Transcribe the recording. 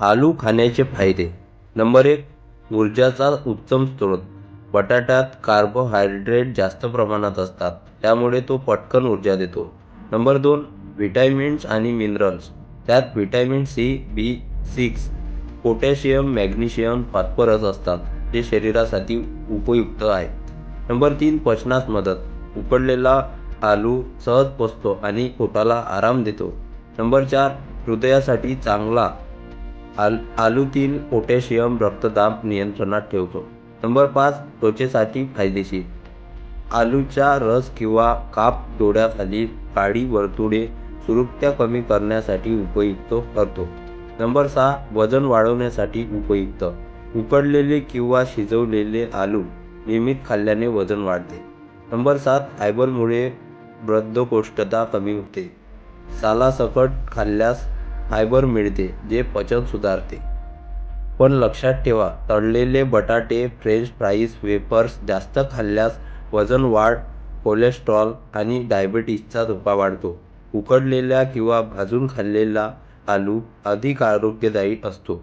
आलू खाण्याचे फायदे. नंबर एक ऊर्जाचा उत्तम स्रोत. बटाट्यात कार्बोहायड्रेट जास्त प्रमाणात असतात. त्यामुळे तो पटकन ऊर्जा देतो. नंबर दोन व्हिटॅमिन्स आणि मिनरल्स त्यात vitamin C B six potassium magnesium phosphorus असतात जे शरीरासाठी उपयुक्त आहे नंबर तीन पचनास मदत. उकडलेला आलू सहज पचतो आणि पोटाला आराम देतो. नंबर चार हृदयासाठी चांगला आल आलूतील पोटॅशियम रक्तदाब नियंत्रणात ठेवतो. नंबर पाच त्वचेसाठी फायदेशीर. आलूचा रस किंवा काप डोळ्याखाली काळी वर्तुळे सुरुकत्या कमी करण्यासाठी उपयुक्त ठरतो. नंबर सहा वजन वाढवण्यासाठी उपयुक्त. उकडलेले किंवा शिजवलेले आलू नियमित खाल्ल्याने वजन वाढते. नंबर सात फायबरमुळे बद्धकोष्ठता कमी होते. सालासकट खाल्ल्यास फायबर मिळते जे पचन सुधारते. पण लक्षात ठेवा तळलेले बटाटे फ्रेंच फ्राईज वेफर्स जास्त खाल्ल्यास वजन वाढ कोलेस्ट्रॉल आणि डायबिटीसचा धोका वाढतो. उकडलेला किंवा भाजून खाल्लेला आलू अधिक आरोग्यदायी असतो.